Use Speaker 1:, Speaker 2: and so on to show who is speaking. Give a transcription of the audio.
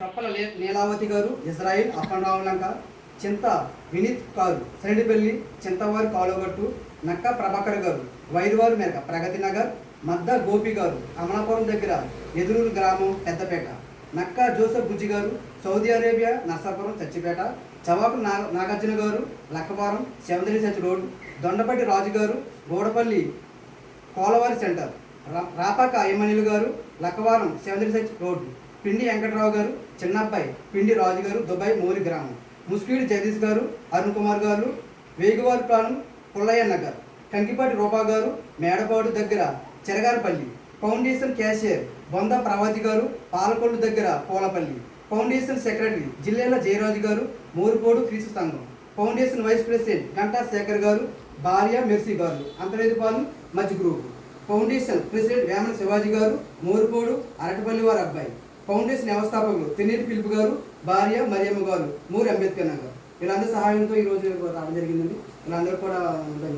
Speaker 1: చప్పల నీలావతి గారు ఇజ్రాయిల్ అప్పలరావు లంక చింత వినీత్ కారు సైడిపల్లి చింతవారి కాలుగట్టు నక్క ప్రభాకర్ గారు వైరువారు మేరక ప్రగతి నగర్ మద్ద గోపి గారు అమలాపురం దగ్గర ఎదురూరు గ్రామం Peddapeta Nakka Joseph Bujji garu Saudi Arabia Narsapuram Chachipeta చవాపు నా నాగార్జున గారు లక్కవరం సెవెంతరీ సచ్ రోడ్ దొండపట్టి రాజు గారు గోడపల్లి కోలవారి సెంటర్ రా- రాపాక అయ్యమణిలు గారు లక్కవారం సెవెంతరీ సచ్ రోడ్డు పిండి వెంకట్రావు గారు చిన్నబ్బాయి పిండి రాజు గారు దుబాయ్ మోరి గ్రామం. ముస్కిడి జగదీష్ గారు అరుణ్ కుమార్ గారు వేగువారి ప్రాణం పుల్లయ్య నగర్ కంకిపాటి రూపా గారు మేడపాడు దగ్గర చెరగారపల్లి. ఫౌండేషన్ క్యాషియర్ బొంద ప్రవాతి గారు పాలకొండ దగ్గర పూలపల్లి. ఫౌండేషన్ సెక్రటరీ జిల్లేల జయరాజు గారు మూరుపోడు క్రీస్తు సంఘం. Foundation vice president Ganta Shekhar garu భార్య మెర్సీ గారు. పాలు మధ్య group. Foundation president Vemana Shivaji garu Murupodu Aratipalli వారి అబ్బాయి. ఫౌండేషన్ వ్యవస్థాపకులు తినేటి పిలుపు గారు భార్య మరియమ్మ గారు మూరి అంబేద్కర్ నగర్ వీళ్ళందరి సహాయంతో ఈరోజు రావడం జరిగిందండి. వీళ్ళందరూ కూడా ఉంటాయి